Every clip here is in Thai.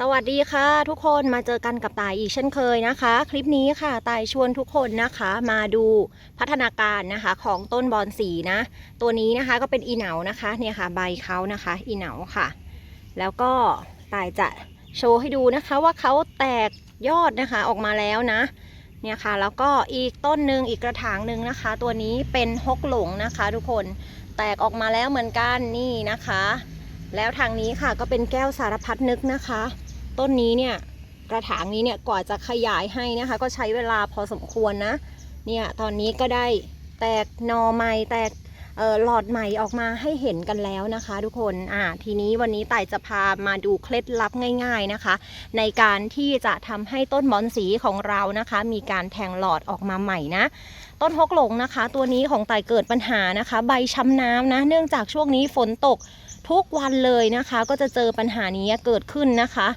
สวัสดีค่ะทุกคนมาเจอกันกับตายอีกเช่นเคยนะคะ คลิปนี้ค่ะตายชวนทุกคนนะคะมาดูพัฒนาการนะคะของต้นบอนสีนะ ตัวนี้นะคะก็เป็นอีเหนานะคะเนี่ยค่ะใบเขานะคะอีเหนาค่ะ แล้วก็ตายจะโชว์ให้ดูนะคะว่าเขาแตกยอดนะคะออกมาแล้วนะเนี่ยค่ะแล้วก็อีกต้นหนึ่งอีกกระถางหนึ่งนะคะ ตัวนี้เป็นฮกหลงนะคะ ทุกคนแตกออกมาแล้วเหมือนกันนี่นะคะ แล้วทางนี้ค่ะก็เป็นแก้วสารพัดนึกนะคะ ต้นนี้เนี่ยกระถางนี้เนี่ยกว่าจะขยายให้นะคะ ก็ใช้เวลาพอสมควรนะเนี่ยตอนนี้ก็ได้แตกนอใหม่แตกหลอดใหม่ออกมาให้เห็นกันแล้วนะคะ ทุกคนอ่าทีนี้วันนี้ไต่จะพามาดูเคล็ดลับง่าย ๆนะคะ ในการที่จะทำให้ต้นบอนสีของเรานะคะ มีการแทงหลอดออกมาใหม่นะ ต้นฮกหลงนะคะ ตัวนี้ของไต่เกิดปัญหานะคะ ใบช้ำน้ำนะ เนื่องจากช่วงนี้ฝนตกทุกวันเลยนะคะ ก็จะเจอปัญหานี้เกิดขึ้นนะคะ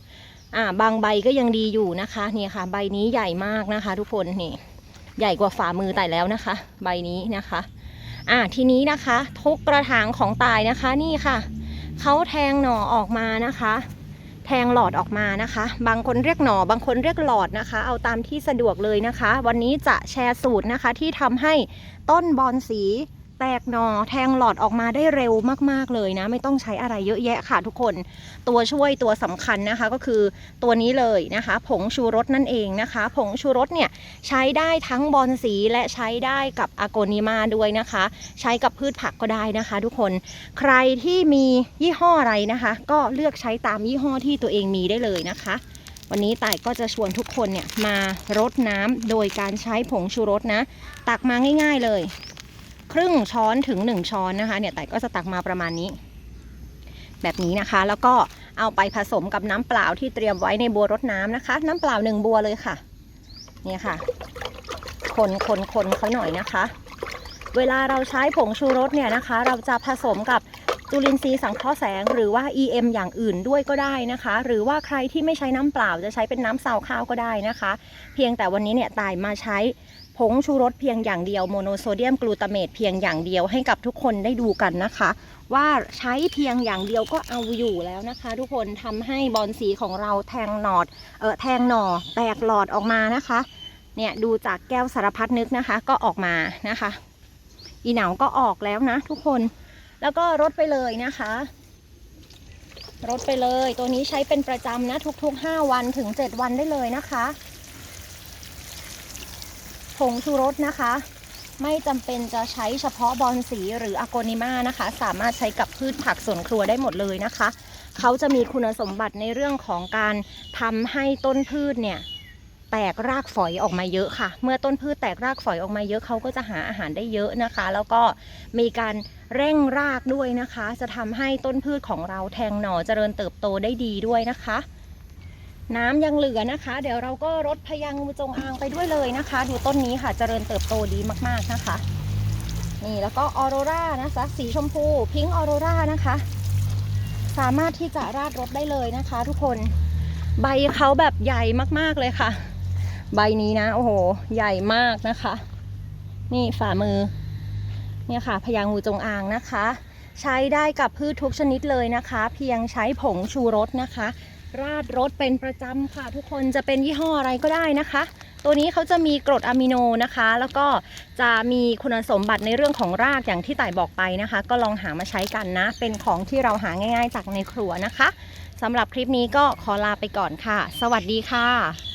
อ่าบางใบก็ยังดีอยู่นะคะเนี่ยค่ะ ใบนี้ใหญ่มากนะคะ ทุกคนนี่ใหญ่กว่าฝ่ามือต่ายแล้วนะคะ ใบนี้นะคะ อ่าทีนี้นะคะ ทุกกระถางของตายนะคะนี่ค่ะเขาแทงหน่อออกมานะคะ แทงหลอดออกมานะคะ บางคนเรียกหน่อบางคนเรียกหลอดนะคะ เอาตามที่สะดวกเลยนะคะ วันนี้จะแชร์สูตรนะคะที่ทำให้ต้นบอนสี แตกหนอแทงหลอดออกมาได้เร็วมาก ๆ เลยนะ ไม่ต้องใช้อะไรเยอะแยะค่ะทุกคน ตัวช่วยตัวสำคัญนะคะก็คือตัวนี้เลยนะคะ ผงชูรสนั่นเองนะคะ ผงชูรสเนี่ยใช้ได้ทั้งบอนสีและใช้ได้กับอโกนิมาด้วยนะคะ ใช้กับพืชผักก็ได้นะคะ ทุกคนใครที่มียี่ห้ออะไรนะคะ ก็เลือกใช้ตามยี่ห้อที่ตัวเองมีได้เลยนะคะวันนี้ต่ายก็จะชวนทุกคนเนี่ยมารดน้ำโดยการใช้ผงชูรสนะ ตักมาง่าย ๆเลย ครึ่งช้อนถึง 1 ช้อนนะคะเนี่ยแต่ก็จะตักมาประมาณนี้ แบบนี้นะคะ แล้วก็เอาไปผสมกับน้ำเปล่าที่เตรียมไว้ในบัวรดน้ำนะคะ น้ำเปล่าหนึ่งบัวเลยค่ะ เนี่ยค่ะ คนคนคนเขาหน่อยนะคะ เวลาเราใช้ผงชูรสเนี่ยนะคะ เราจะผสมกับจุลินทรีย์สังเคราะห์แสง หรือว่า EM อย่างอื่นด้วยก็ได้นะคะ หรือว่าใครที่ไม่ใช้น้ำเปล่าจะใช้เป็นน้ำซาวข้าวก็ได้นะคะ เพียงแต่วันนี้เนี่ยตายมาใช้ ผงชูรสเพียงอย่างเดียวโมโนโซเดียมกลูตาเมตเพียงอย่างเดียวให้กับทุกคนได้ดูกันนะคะ ว่าใช้เพียงอย่างเดียวก็เอาอยู่แล้วนะคะ ทุกคนทำให้บอลสีของเราแทงหนอดเออแทงหน่อแตกหลอดออกมานะคะเนี่ยดูจากแก้วสารพัดนึกนะคะ ก็ออกมานะคะ อีเหนาก็ออกแล้วนะ ทุกคนแล้วก็รดไปเลยนะคะรดไปเลย ตัวนี้ใช้เป็นประจำนะทุกๆ 5 วันถึง 7 วันได้เลยนะคะ ผงชูรสนะคะ ไม่จำเป็นจะใช้เฉพาะบอลสีหรืออโกนิมานะคะ สามารถใช้กับพืชผักสวนครัวได้หมดเลยนะคะ เขาจะมีคุณสมบัติในเรื่องของการทำให้ต้นพืชเนี่ยแตกรากฝอยออกมาเยอะค่ะ เมื่อต้นพืชแตกรากฝอยออกมาเยอะเขาก็จะหาอาหารได้เยอะนะคะ แล้วก็มีการเร่งรากด้วยนะคะ จะทำให้ต้นพืชของเราแทงหน่อเจริญเติบโตได้ดีด้วยนะคะ น้ำยังเหลือนะคะ เดี๋ยวเราก็รดพยังงูจงอางไปด้วยเลยนะคะ ดูต้นนี้ค่ะเจริญเติบโตดีมากๆนะคะ นี่แล้วก็ออโรรานะคะสีชมพูพิงค์ออโรรานะคะ สามารถที่จะราดรถได้เลยนะคะ ทุกคนใบเขาแบบใหญ่มากๆเลยค่ะ ใบนี้นะ โอ้โห ใหญ่มากนะคะ นี่ฝ่ามือ เนี่ยค่ะพญางูจงอางนะคะ ใช้ได้กับพืชทุกชนิดเลยนะคะ เพียงใช้ผงชูรสนะคะ ราดรสเป็นประจำค่ะ ทุกคนจะเป็นยี่ห้ออะไรก็ได้นะคะ ตัวนี้เขาจะมีกรดอะมิโนนะคะ แล้วก็จะมีคุณสมบัติในเรื่องของรากอย่างที่ต่ายบอกไปนะคะ ก็ลองหามาใช้กันนะ เป็นของที่เราหาง่าย ๆ จากในครัวนะคะสำหรับคลิปนี้ก็ขอลาไปก่อนค่ะ สวัสดีค่ะ